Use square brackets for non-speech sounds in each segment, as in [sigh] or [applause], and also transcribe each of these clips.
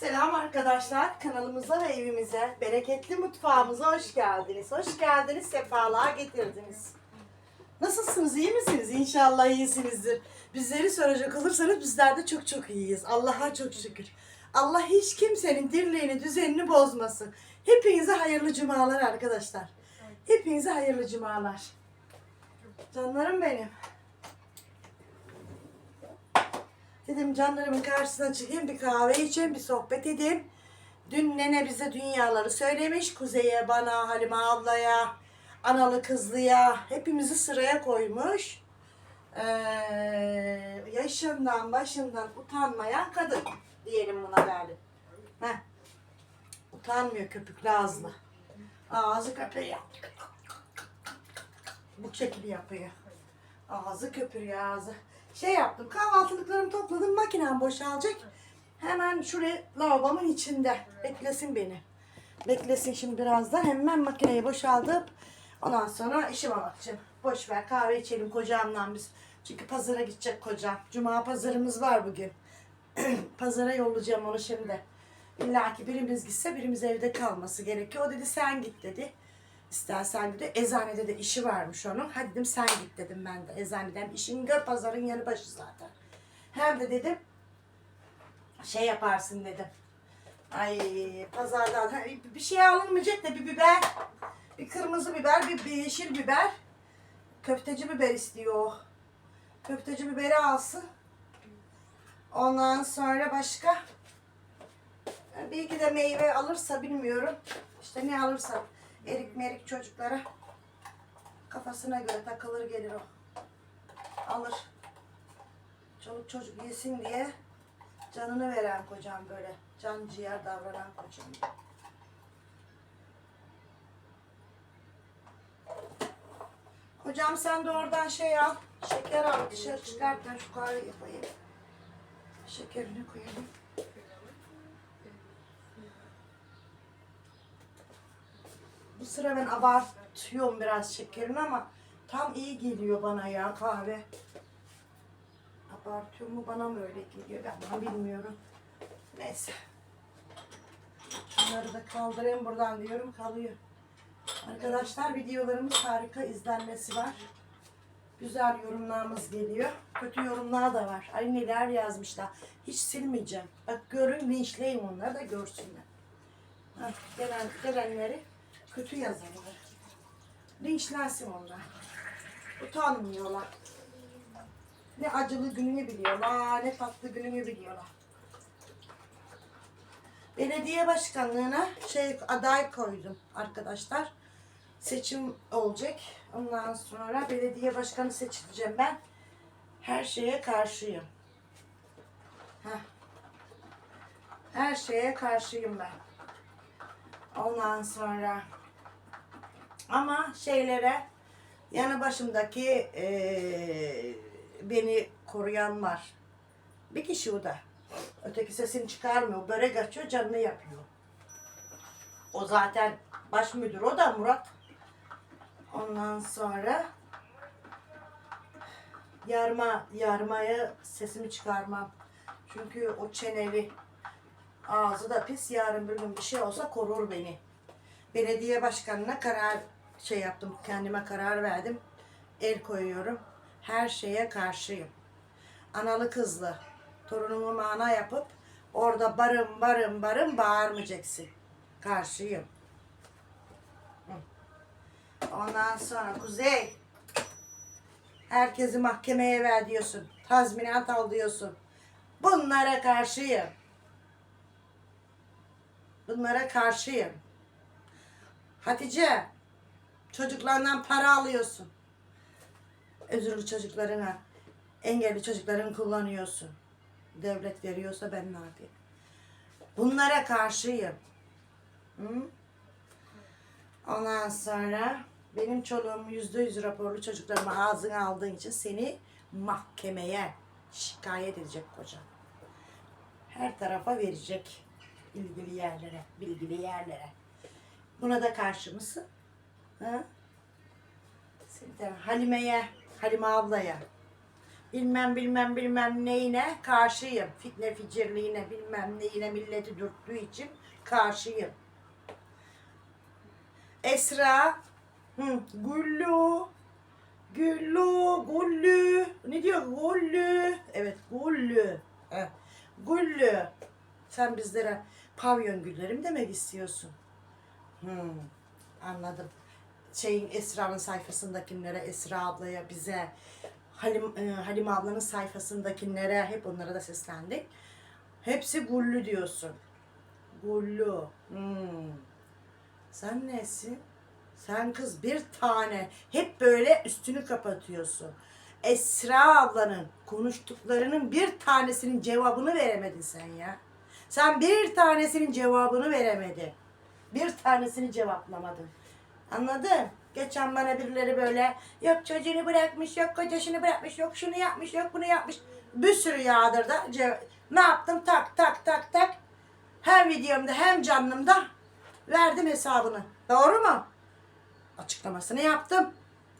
Selam arkadaşlar. Kanalımıza ve evimize, bereketli mutfağımıza hoş geldiniz. Hoş geldiniz, sefalığa getirdiniz. Nasılsınız, iyi misiniz? İnşallah iyisinizdir. Bizleri soracak olursanız bizler de çok çok iyiyiz. Allah'a çok şükür. Allah hiç kimsenin dirliğini, düzenini bozmasın. Hepinize hayırlı cumalar arkadaşlar. Hepinize hayırlı cumalar. Canlarım benim. Dedim canlarımın karşısına çıkayım bir kahve içeyim bir sohbet edeyim. Dün nene bize dünyaları söylemiş. Kuzey'e, bana, Halime ablaya, analı kızlıya hepimizi sıraya koymuş. Ee, yaşından başından utanmayan kadın diyelim buna galiba. Heh. Utanmıyor köpüklü ağızlı. Ağzı köpüğü Bu şekilde yapıyor. Ağzı köpürüyor ağzı. Şey yaptım kahvaltılıklarımı topladım makinem boşalacak. Hemen şuraya lavabonun içinde. Beklesin beni. Beklesin şimdi birazdan. Hemen makineyi boşaltıp ondan sonra işime bakacağım. Boş ver kahve içelim kocamla biz. Çünkü pazara gidecek kocam. Cuma pazarımız var bugün. [clears throat] Pazara yollayacağım onu şimdi. İlla ki birimiz gitse birimiz evde kalması gerekiyor. O dedi sen git dedi. İstersen dedi eczanede de işi varmış onun. Hadi dedim sen git dedim ben de eczaneden. işin gör pazarın yanı başı zaten. Hem de dedim şey yaparsın dedim. Ay pazardan bir şey alınmayacak da bir biber, bir kırmızı biber, bir, bir yeşil biber. Köfteci biber istiyor. Köfteci biberi alsın. Ondan sonra başka bir iki de meyve alırsa bilmiyorum. İşte ne alırsa erik merik çocuklara kafasına göre takılır gelir o. Alır. Çoluk çocuk yesin diye canını veren kocam böyle. Can ciğer davranan kocam. Kocam sen de oradan şey al. Şeker al. Dışarı çıkarken şu kahve yapayım. Şekerini koyalım. Bu sıra ben abartıyorum biraz şekerini ama tam iyi geliyor bana ya kahve. Abartıyor mu bana mı öyle geliyor ben bunu bilmiyorum. Neyse. Şunları da kaldırayım buradan diyorum kalıyor. Arkadaşlar videolarımız harika izlenmesi var. Güzel yorumlarımız geliyor. Kötü yorumlar da var. Ay neler yazmışlar. Hiç silmeyeceğim. Bak görün linçleyin onları da görsünler. Hah, gelen, gelenleri kötü yazanlar. Linçlensin onlar. Utanmıyorlar. Ne acılı gününü biliyorlar, ne tatlı gününü biliyorlar. Belediye başkanlığına şey aday koydum arkadaşlar. Seçim olacak. Ondan sonra belediye başkanı seçileceğim ben. Her şeye karşıyım. Heh. Her şeye karşıyım ben. Ondan sonra ama şeylere yanı başımdaki eee, beni koruyan var. Bir kişi o da. Öteki sesini çıkarmıyor. Börek açıyor canını yapıyor. O zaten baş müdür o da Murat. Ondan sonra yarma yarmaya sesimi çıkarmam. Çünkü o çeneli ağzı da pis yarın bir gün bir şey olsa korur beni. Belediye başkanına karar şey yaptım kendime karar verdim. El koyuyorum. Her şeye karşıyım. Analı kızlı torunumu mana yapıp orada barım barım barım bağırmayacaksın. Karşıyım. Ondan sonra Kuzey herkesi mahkemeye ver diyorsun. Tazminat al diyorsun. Bunlara karşıyım. Bunlara karşıyım. Hatice, çocuklarından para alıyorsun. Özürlü çocuklarına, engelli çocuklarını kullanıyorsun. Devlet veriyorsa ben ne yapayım? Bunlara karşıyım. Hı? Ondan sonra benim çoluğum yüzde yüz raporlu çocuklarımı ağzına aldığın için seni mahkemeye şikayet edecek kocam. Her tarafa verecek ilgili yerlere, bilgili yerlere. Buna da karşı mısın? Ha? Halime'ye, Halime ablaya. bilmem bilmem bilmem neyine karşıyım. Fitne ficirliğine bilmem neyine milleti dürttüğü için karşıyım. Esra, hı, Güllu, Güllü, Gullü, ne diyor? Gullü, evet Gullü, Heh, Gullü. Sen bizlere pavyon gülleri mi demek istiyorsun? Hmm, anladım. Şeyin Esra'nın sayfasındakilere, Esra ablaya, bize, Halim, e, Halime ablanın sayfasındakilere hep onlara da seslendik. Hepsi gullü diyorsun. Gullü. Hmm. Sen nesin? Sen kız bir tane. Hep böyle üstünü kapatıyorsun. Esra ablanın konuştuklarının bir tanesinin cevabını veremedin sen ya. Sen bir tanesinin cevabını veremedin. Bir tanesini cevaplamadın. Anladın? Geçen bana birileri böyle yok çocuğunu bırakmış, yok kocasını bırakmış, yok şunu yapmış, yok bunu yapmış. Bir sürü yağdırdı. Ne yaptım? Tak tak tak tak. Hem videomda hem canlımda verdim hesabını. Doğru mu? Açıklamasını yaptım.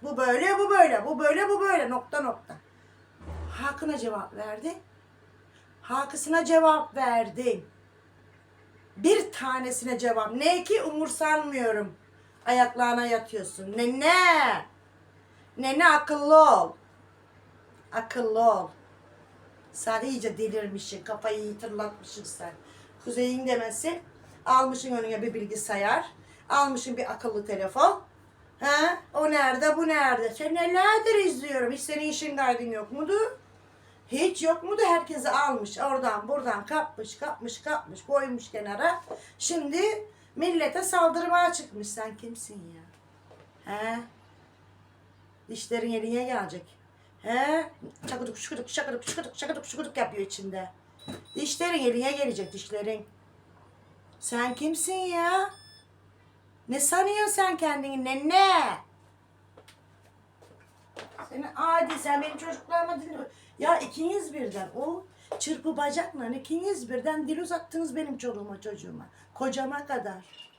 Bu böyle, bu böyle, bu böyle, bu böyle. Nokta nokta. Hakkına cevap verdin. Hakkısına cevap verdin. Bir tanesine cevap. Ne ki umursanmıyorum. Ayaklarına yatıyorsun. Nene. Nene akıllı ol. Akıllı ol. Sen iyice delirmişsin. Kafayı iyi tırlatmışsın sen. Kuzey'in demesi. Almışsın önüne bir bilgisayar. Almışsın bir akıllı telefon. Ha? O nerede bu nerede? Sen nelerdir izliyorum. Hiç senin işin kaydın yok mudur? Hiç yok mu da herkesi almış oradan buradan kapmış kapmış kapmış koymuş kenara. Şimdi millete saldırmaya çıkmış. Sen kimsin ya? He? Dişlerin eline gelecek. He? Çakıdık şıkıdık şakıdık şıkıdık şakıdık şıkıdık yapıyor içinde. Dişlerin eline gelecek dişlerin. Sen kimsin ya? Ne sanıyorsun sen kendini nene? Seni adi sen benim çocuklarıma dil... Ya ikiniz birden o çırpı bacakla ikiniz birden dil uzattınız benim çoluğuma çocuğuma. Kocama kadar.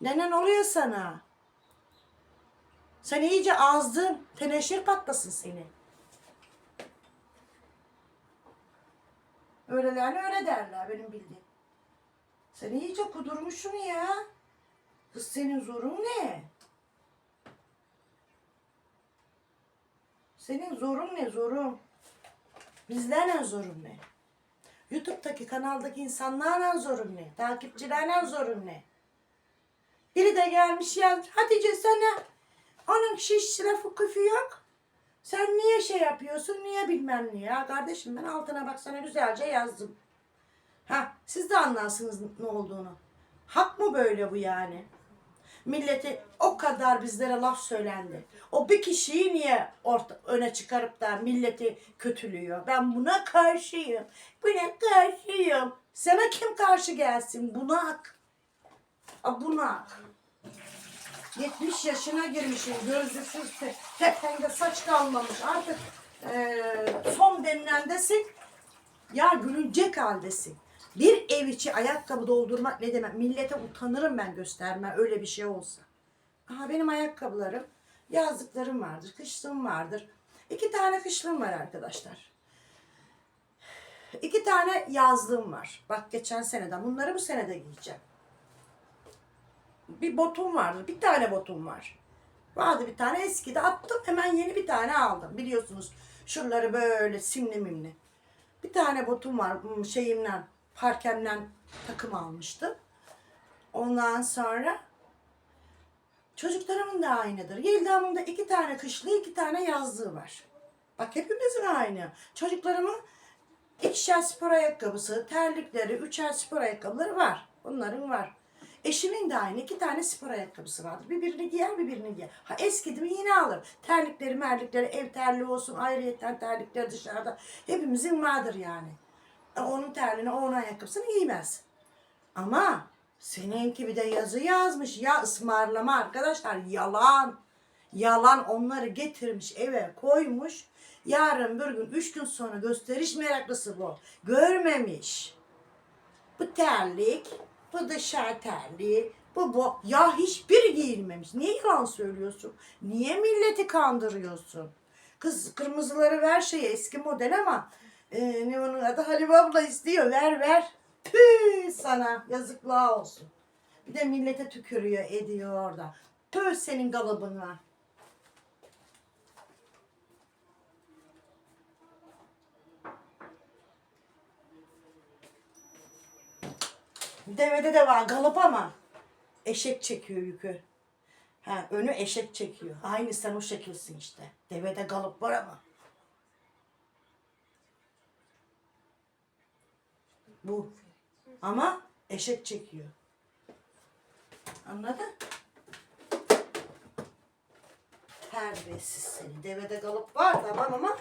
Nenen oluyor sana. Sen iyice azdın. Teneşir patlasın seni. Öylelerine öyle derler benim bildiğim. Sen iyice kudurmuşsun ya. Kız senin zorun ne? Senin zorun ne zorun? Bizlerle zorun ne? YouTube'daki kanaldaki insanlarla zorun ne? Takipçilerle zorun ne? Biri de gelmiş ya Hatice sana onun şiş lafı küfü yok. Sen niye şey yapıyorsun? Niye bilmem ne ya? Kardeşim ben altına baksana güzelce yazdım. Ha siz de anlarsınız ne olduğunu. Hak mı böyle bu yani? Milleti o kadar bizlere laf söylendi. O bir kişiyi niye orta, öne çıkarıp da milleti kötülüyor? Ben buna karşıyım. Buna karşıyım. Sana kim karşı gelsin? Bunak. A, bunak. 70 yaşına girmişim. Gözlüksüz, te- tepende saç kalmamış. Artık eee son denilendesin. Ya gülünecek haldesin. Bir ev içi ayakkabı doldurmak ne demek? Millete utanırım ben gösterme öyle bir şey olsa. Aha benim ayakkabılarım, yazlıklarım vardır, kışlığım vardır. İki tane kışlığım var arkadaşlar. İki tane yazlığım var. Bak geçen seneden. Bunları bu senede giyeceğim. Bir botum vardır. Bir tane botum var. Vardı bir tane eskide attım. Hemen yeni bir tane aldım. Biliyorsunuz şuraları böyle simli mimli. Bir tane botum var şeyimden, parkemden takım almıştım. Ondan sonra çocuklarımın da aynıdır. Yeldam'ın da iki tane kışlı, iki tane yazlığı var. Bak hepimizin aynı. Çocuklarımın ikişer spor ayakkabısı, terlikleri, üçer spor ayakkabıları var. Onların var. Eşimin de aynı iki tane spor ayakkabısı vardır. Bir birini giyer, bir birini giyer. Ha eskidi mi yine alır. Terlikleri, merlikleri, ev terliği olsun, ayrıyetten terlikleri dışarıda. Hepimizin vardır yani. Onun terliğini, onun ayakkabısını giymez. Ama seninki bir de yazı yazmış. Ya ısmarlama arkadaşlar yalan. Yalan onları getirmiş eve koymuş. Yarın bir gün, üç gün sonra gösteriş meraklısı bu. Görmemiş. Bu terlik, bu dışarı terliği, bu bu. Ya hiçbiri giyilmemiş. Niye yalan söylüyorsun? Niye milleti kandırıyorsun? Kız kırmızıları ver şeyi eski model ama e, ne onun adı Halime abla istiyor ver ver. Tüh sana yazıklar olsun. Bir de millete tükürüyor ediyor orada. Tüh senin galabına. Devede de var galop ama eşek çekiyor yükü. Ha, önü eşek çekiyor. Aynı sen o şekilsin işte. Devede galop var ama. Bu. Ama eşek çekiyor. Anladın? Terbiyesiz seni. Devede galop var tamam ama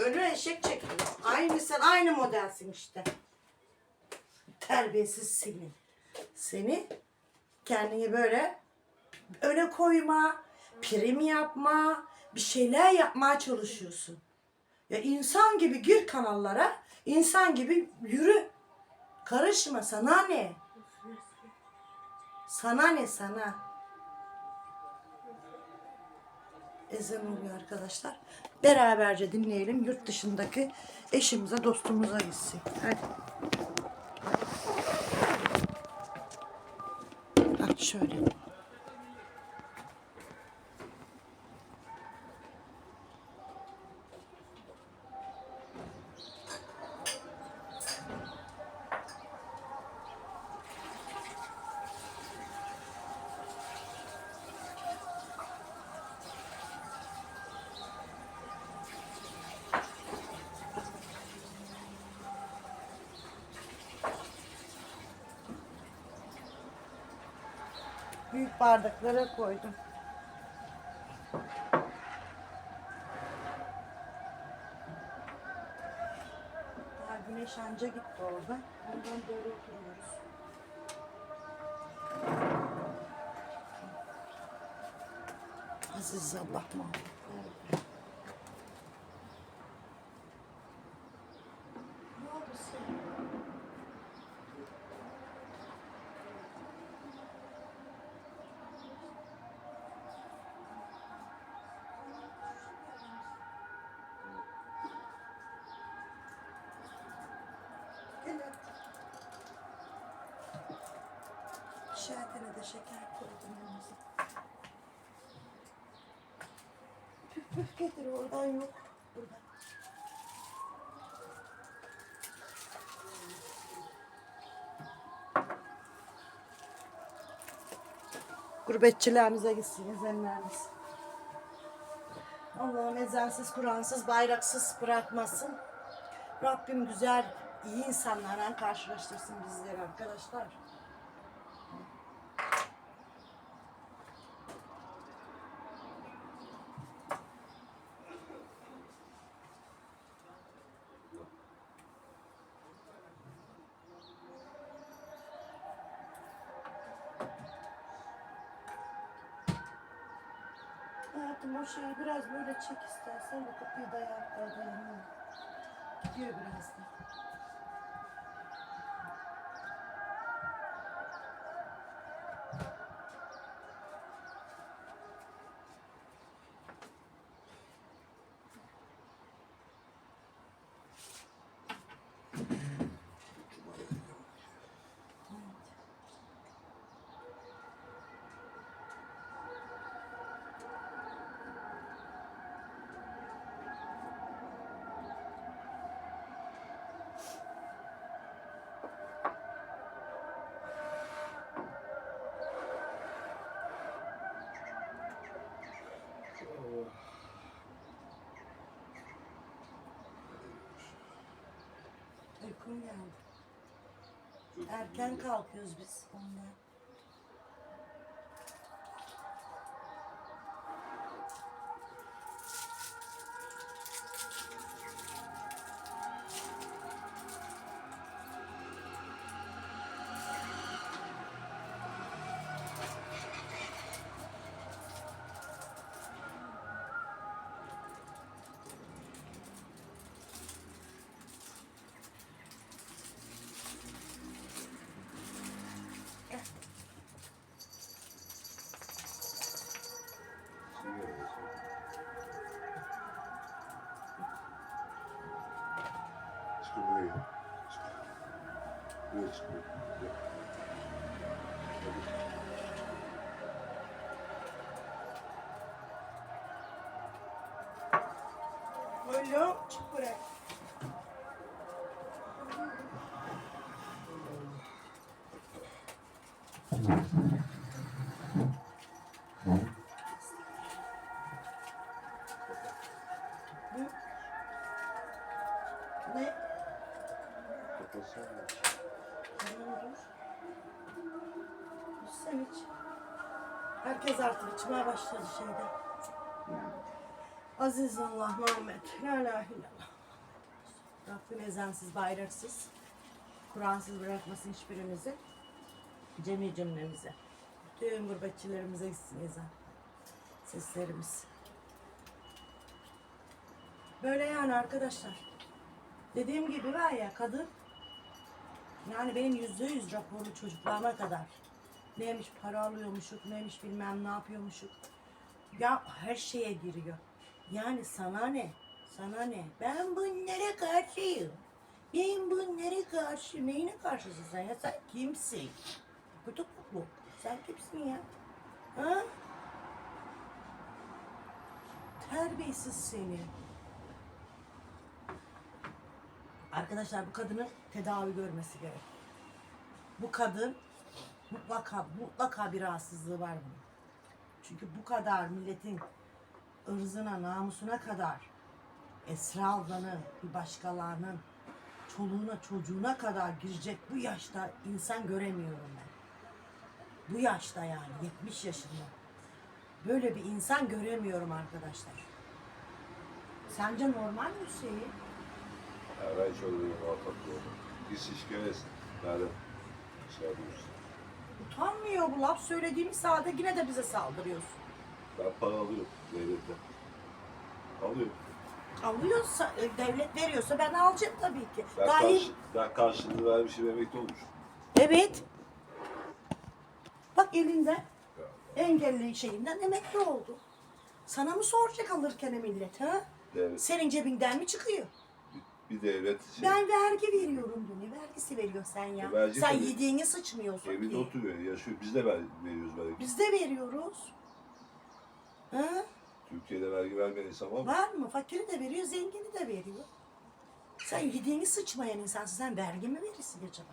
önü eşek çekiyor. Aynı sen aynı modelsin işte. Terbiyesiz seni. Seni kendini böyle öne koyma, prim yapma, bir şeyler yapmaya çalışıyorsun. Ya insan gibi gir kanallara, insan gibi yürü. Karışma sana ne? Sana ne sana? Ezan oluyor arkadaşlar. Beraberce dinleyelim. Yurt dışındaki eşimize, dostumuza gitsin. Hadi. Bak şöyle. Büyük bardaklara koydum. Daha güneş anca gitti orada. Ondan böyle oturuyoruz. Aziz Allah. Ne oldu senin? Evet. Şerbetine de şeker koydum yanımıza. Püf püf getir oradan yok. Burada. Gurbetçilerimize gitsin ezenlerimiz. Allah'ım ezensiz, Kur'ansız, bayraksız bırakmasın. Rabbim güzel, iyi insanlarla karşılaştırsın bizleri arkadaşlar. Hayatım o şeyi biraz böyle çek istersen bu kapıyı dayan, dayanıyor. Gidiyor birazdan. Uykum geldi. Erken kalkıyoruz biz ondan. Çıkın buraya gel. Çık. Buraya çık. Gel. Hadi. Oğlum çık buraya. Hı? Ne? Kapatsana. Tamam dur. Sen iç. Herkes artık içmeye başladı şeyde. Aziz Allah Muhammed. La ilahe illallah. Rabbim ezansız, bayraksız, Kur'ansız bırakmasın hiçbirimizi. Cemi cümlemize. Tüm gurbetçilerimize gitsin ezan. Seslerimiz. Böyle yani arkadaşlar. Dediğim gibi var ya kadın yani benim yüzde yüz raporlu çocuklarıma kadar neymiş para alıyormuşuk, neymiş bilmem ne yapıyormuşuk. Ya her şeye giriyor. Yani sana ne? Sana ne? Ben bunlara karşıyım. Ben bunlara karşı. Neyine karşısın sen ya? Sen kimsin? Kutup bu. Sen kimsin ya? Ha? Terbiyesiz seni. Arkadaşlar bu kadının tedavi görmesi gerek. Bu kadın mutlaka mutlaka bir rahatsızlığı var bunun. Çünkü bu kadar milletin ırzına, namusuna kadar Esra ablanın, bir başkalarının çoluğuna, çocuğuna kadar girecek bu yaşta insan göremiyorum ben. Bu yaşta yani 70 yaşında. Böyle bir insan göremiyorum arkadaşlar. Sence normal mi Hüseyin? Ya ben şöyle bir muhatap oldum. Etsin. Madem şey. Utanmıyor bu laf söylediğimiz saatte yine de bize saldırıyorsun. Ben para alıyorum devletten. Alıyorum. Alıyorsa, e, devlet veriyorsa ben alacağım tabii ki. Ben, Daha karşı, ben karşılığını vermişim emekli olmuş. Evet. Bak elinde engelli şeyinden emekli oldu. Sana mı soracak alırken millet ha? Devlet, Senin cebinden mi çıkıyor? Bir, devlet şey, Ben vergi veriyorum. Ne vergisi veriyorsun sen ya? E, sen tabii. yediğini sıçmıyorsun evinde ki. oturuyor, yaşıyor. Biz de ver, veriyoruz vergi. Biz de veriyoruz. Ha? Türkiye'de vergi vermeyen insan var mı? Var mı? Fakiri de veriyor, zengini de veriyor. Sen yediğini sıçmayan insansın. Sen vergi mi verirsin acaba?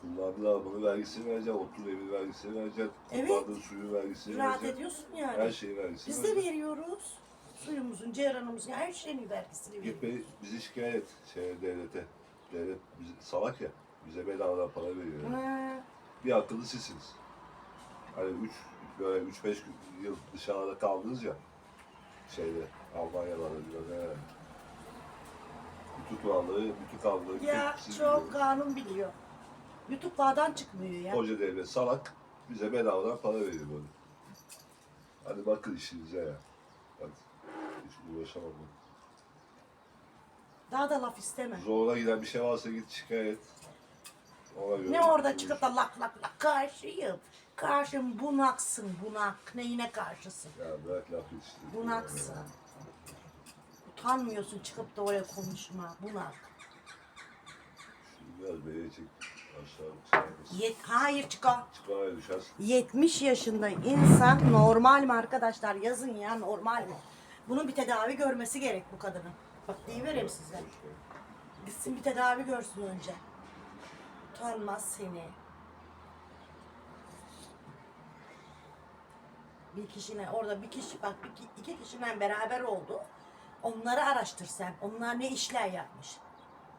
Kullandığı bunu vergisini vereceksin, otur evi vergisini vereceksin, Evet. kullandığı suyun vergisini Rahat vereceksin. ediyorsun yani. Her şeyin vergisini Biz de vereceksin. veriyoruz. Suyumuzun, ceyranımızın, her şeyin vergisini veriyoruz. Git be- bizi şikayet et şeye, devlete. Devlet bizi, salak ya, bize bedavadan para veriyor. yani. Ha, Bir akıllı sizsiniz. Hani üç, böyle üç beş yıl dışarıda kaldınız ya. Şeyde, Almanya'da diyor. Ne? Bütün kuralları, bütün kanunları ya çok kanun biliyor. YouTube bağdan çıkmıyor ya. Koca devlet salak, bize bedavadan para veriyor böyle. Hadi bakın işinize ya. Uğraşamam ben. Daha da laf isteme. Zoruna giden bir şey varsa git şikayet. Ona göre Ne orada konuş. çıkıp da lak lak lak karşıyım. Karşım bunaksın bunak. Neyine karşısın? Ya bırak laf yetiştir. Bunaksın. Utanmıyorsun çıkıp da oraya konuşma. Bunak. Biraz beye çek. Aşağı çıkarız. Yet Hayır çıkar. Düşersin. 70 yaşında insan normal mi arkadaşlar? Yazın ya normal mi? Bunun bir tedavi görmesi gerek bu kadının. Bak deyivereyim size. Gitsin bir tedavi görsün önce. Utanmaz seni. Bir kişine orada bir kişi bak bir, iki kişiden beraber oldu. Onları araştır sen. Onlar ne işler yapmış.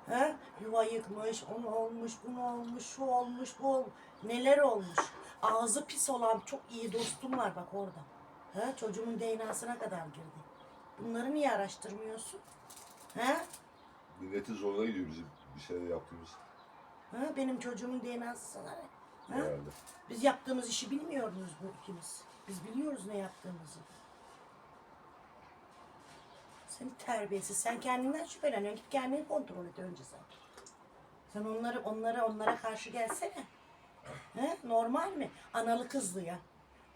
He? Yuva yıkmış, onu olmuş, bunu olmuş, şu olmuş, bu olmuş. Neler olmuş. Ağzı pis olan çok iyi dostum var bak orada. He? Çocuğumun DNA'sına kadar girdi. Bunları niye araştırmıyorsun? He? Milletin zoruna gidiyor bizim bir şeyler yaptığımız. Ha, benim çocuğumun DNA'sı sana ne? Ha? Herhalde. Biz yaptığımız işi bilmiyor muyuz bu ikimiz? Biz biliyoruz ne yaptığımızı. Sen terbiyesiz. Sen kendinden şüpheleniyorsun. Git kendini kontrol et önce sen. Sen onları onlara onlara karşı gelsene. He? Normal mi? Analı kızlı ya.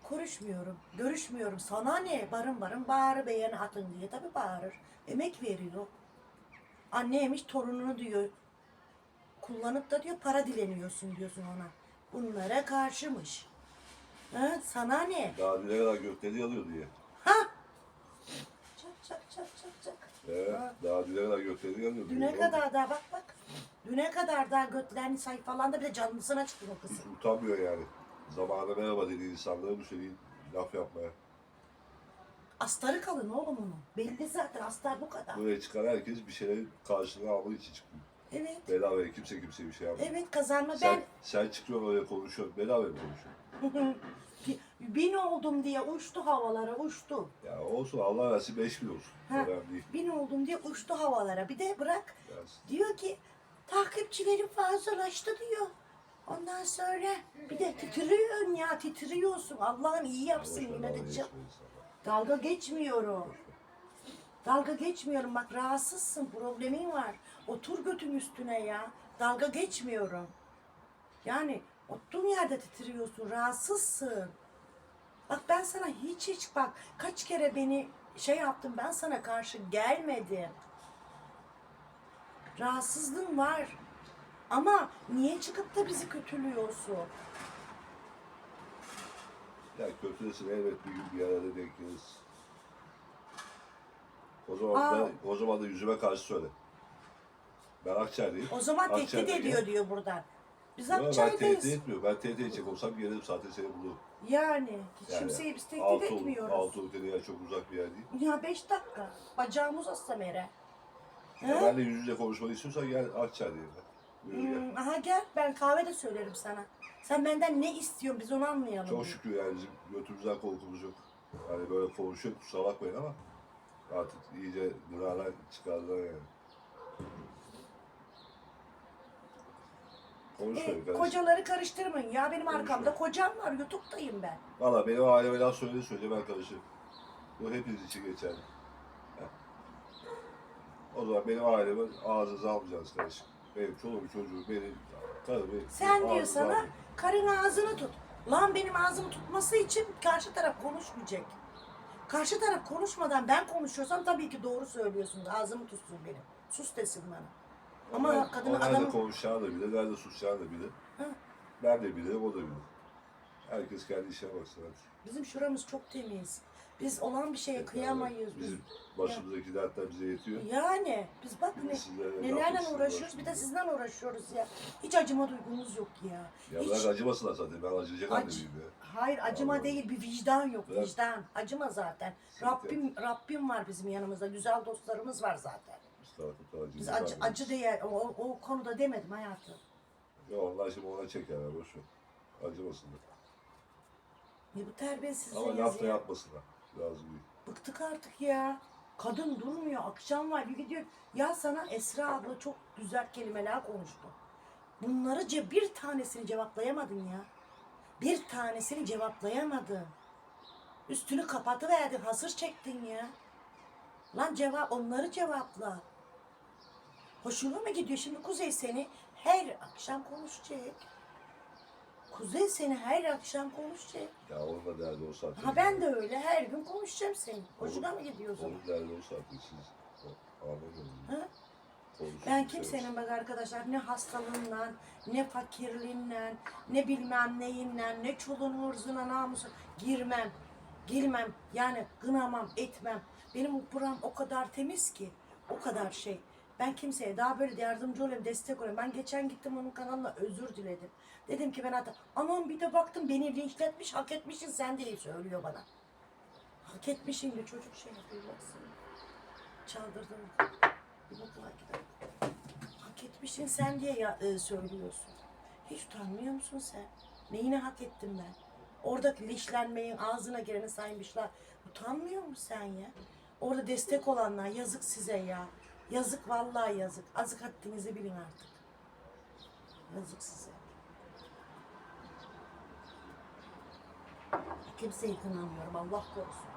Konuşmuyorum, görüşmüyorum. Sana ne? Barın barın bağırı beğeni atın diye tabii bağırır. Emek veriyor. Anneymiş torununu diyor kullanıp da diyor para dileniyorsun diyorsun ona. Bunlara karşımış. Ha, sana ne? Daha düne kadar gökleri alıyor diye. Ha? Çak çak çak çak çak. Ee, Ha. daha düne kadar gökleri alıyor diye. Düne kadar daha bak bak. Düne kadar daha götlerini sayfalandı bir de canlısına çıktı o kız. Hiç utanmıyor yani. Zamanında merhaba dediği insanlara bu şeyi laf yapmaya. Astarı kalın oğlum onun. Belli zaten astar bu kadar. Buraya çıkan herkes bir şeylerin karşılığını almak için çıkıyor. Evet. Bedavaya kimse kimseye bir şey yapmıyor. Evet kazanma Sen, ben sen çıkıyorsun oraya konuşuyorsun. Bedavaya mı konuşuyorsun? [laughs] bin oldum diye uçtu havalara uçtu. Ya olsun Allah versin 5 bin olsun. Ha. Önemli değil. Bin oldum diye uçtu havalara. Bir de bırak Versin. diyor ki takipçilerim fazlalaştı diyor. Ondan sonra bir de titriyorsun ya titriyorsun. Allah'ım iyi yapsın yine de can-. Dalga geçmiyorum. Dalga geçmiyorum. Bak rahatsızsın. Problemin var. Otur götün üstüne ya. Dalga geçmiyorum. Yani oturduğun yerde titriyorsun. Rahatsızsın. Bak ben sana hiç hiç bak kaç kere beni şey yaptım ben sana karşı gelmedim. Rahatsızlığın var. Ama niye çıkıp da bizi kötülüyorsun? Ya kötülesin elbet bir gün bir arada denk geliriz. O zaman Aa. da, o zaman da yüzüme karşı söyle. Ben Akçay'dayım. O zaman tehdit Akçay'dayım. ediyor diyor buradan. Biz Yok, ben Akçay'dayız. tehdit etmiyorum. Ben tehdit edecek olsam gelirim zaten seni bulurum. Yani hiç Yani kimseyi biz tehdit etmiyoruz. Altı ülkede yer çok uzak bir yer değil. Ya beş dakika. Bacağımı uzatsam ere. Ya He? benle yüz yüze konuşmak istiyorsan gel Akçay'dayım ben. Hmm, aha gel ben kahve de söylerim sana. Sen benden ne istiyorsun biz onu anlayalım. Çok şükür yani bizim götümüzden korkumuz yok. Hani böyle konuşuyor kusura bakmayın ama artık iyice gıralar çıkardılar yani. Konuşmayın E, kardeşim. kocaları karıştırmayın. Ya benim arkamda kocam var. Youtube'dayım ben. Valla benim aileme laf söyledi söyle ben karışırım. Bu hepiniz için geçerli. O zaman benim aileme ağzınıza almayacaksınız kardeşim. Benim çoluğum çocuğum, benim karım, Sen diyor sana karın ağzını tut. Lan benim ağzımı tutması için karşı taraf konuşmayacak. Karşı taraf konuşmadan ben konuşuyorsam tabii ki doğru söylüyorsun. Ağzımı tutsun benim. Sus desin bana. Ama kadın o nerede adamın- konuşacağını da bilir, nerede susacağını da bilir. Ha. Ben de bilirim, o da bilir. Herkes kendi işine baksın hadi. Bizim şuramız çok temiz. Biz olan bir şeye kıyamayız. Biz. Bizim başımızdaki dertler bize yetiyor. Yani biz bak ne, Sizlere nelerle uğraşıyoruz bir de sizden uğraşıyoruz ya. Hiç acıma duygumuz yok ya. Ya Hiç. bırak acımasınlar zaten, ben acıyacak Ac- halde miyim ya? Hayır acıma Allah. değil bir vicdan yok Evet. vicdan. Acıma zaten. Sıkıntı Rabbim Rabbim var bizim yanımızda. Güzel dostlarımız var zaten. Biz acı. Biz acı, acı diye o, o konuda demedim hayatım. Ya onlar şimdi ona çekerler, boş ver. Acımasınlar. Ne bu terbiyesiz Ama laf da yapmasınlar. Lazım değil. Bıktık artık ya. Kadın durmuyor. Akşam var bir gidiyor. Ya sana Esra abla çok güzel kelimeler konuştu. Bunları ce- bir tanesini cevaplayamadın ya. Bir tanesini cevaplayamadın. Üstünü kapatıverdin. Hasır çektin ya. Lan cevap onları cevapla. Hoşuna mı gidiyor? Şimdi Kuzey seni her akşam konuşacak. Kuzey seni her akşam konuşacak. Ya onun da derdi o saatte. Ha ben de öyle her gün konuşacağım seni. Hoşuna mı gidiyorsun? Onun derdi o saatte siz o-. Ha? Konuşun, Ben kimsenin bak arkadaşlar ne hastalığından, ne fakirliğinden, ne bilmem neyinden, ne çoluğun hırzına namusu girmem. Girmem yani kınamam, etmem. Benim buram o kadar temiz ki, o kadar şey. Ben kimseye daha böyle de yardımcı olayım, destek olayım. Ben geçen gittim onun kanalına özür diledim. Dedim ki ben hatta, anam bir de baktım beni linçletmiş, hak etmişsin sen diye söylüyor bana. Hak etmişsin de çocuk şey yapıyor baksana. Çaldırdım. Bir okula. Hak etmişsin sen diye ya, e, söylüyorsun. Hiç utanmıyor musun sen? Neyine hak ettim ben? Oradaki lişlenmeyin ağzına gireni saymışlar. Utanmıyor musun sen ya? Orada destek olanlar yazık size ya. Yazık vallahi yazık. Azık haddinizi bilin artık. Yazık size. Kimseyi kınamıyorum Allah korusun.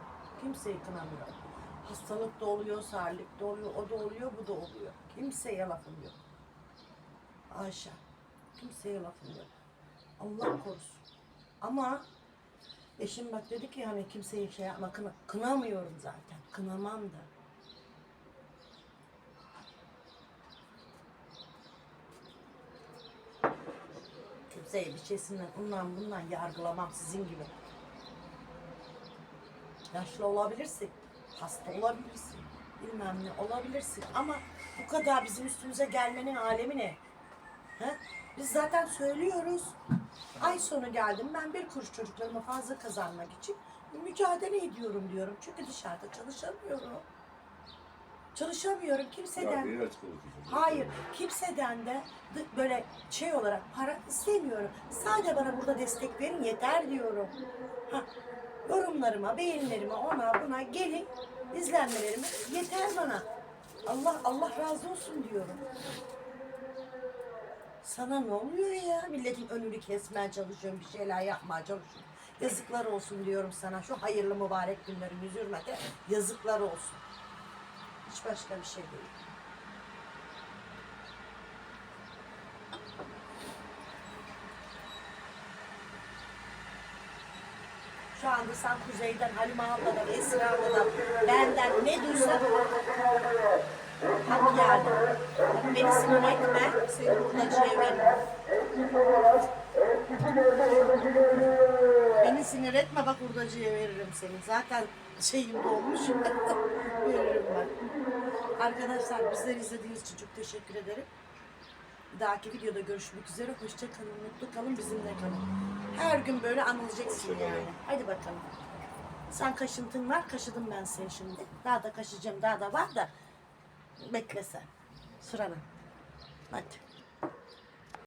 Kimseyi kınamıyorum. Hastalık da oluyor, sarlık da oluyor, o da oluyor, bu da oluyor. Kimseye lafım yok. Ayşe, kimseye lafım yok. Allah korusun. Ama eşim bak dedi ki hani kimseyi şey yapma, kına, kınamıyorum zaten. Kınamam da. Kimseyi bir şeysinden ondan bundan yargılamam sizin gibi. Yaşlı olabilirsin, hasta olabilirsin, bilmem ne olabilirsin ama bu kadar bizim üstümüze gelmenin alemi ne? He? Biz zaten söylüyoruz. Ay sonu geldim ben bir kuruş çocuklarıma fazla kazanmak için mücadele ediyorum diyorum. Çünkü dışarıda çalışamıyorum. Çalışamıyorum Ya kimseden. beni açık. Hayır, kimseden de böyle şey olarak para istemiyorum. Sadece bana burada destek verin yeter diyorum. Ha, yorumlarıma, beğenilerime, ona buna gelin, izlenmelerime yeter bana. Allah Allah razı olsun diyorum. Sana ne oluyor ya? Milletin önünü kesmeye çalışıyorum, bir şeyler yapmaya çalışıyorum. Yazıklar olsun diyorum sana. Şu hayırlı mübarek günlerin hürmete yazıklar olsun. Hiç başka bir şey değil. Şu anda sen Kuzey'den, Halime abladan, Esra abladan, benden ne duysan hak yani. Beni sinir etme, seni hurdacıya veririm. Beni sinir etme bak hurdacıya veririm seni. Zaten şeyim dolmuş. [laughs] veririm ben. Arkadaşlar bizleri izlediğiniz için çok teşekkür ederim. Bir dahaki videoda görüşmek üzere. Hoşça kalın, mutlu kalın, bizimle kalın. Her gün böyle anılacaksın yani. Hadi bakalım. Sen kaşıntın var, kaşıdım ben seni şimdi. Daha da kaşıyacağım, daha da var da bekle sen. Sırana. Hadi.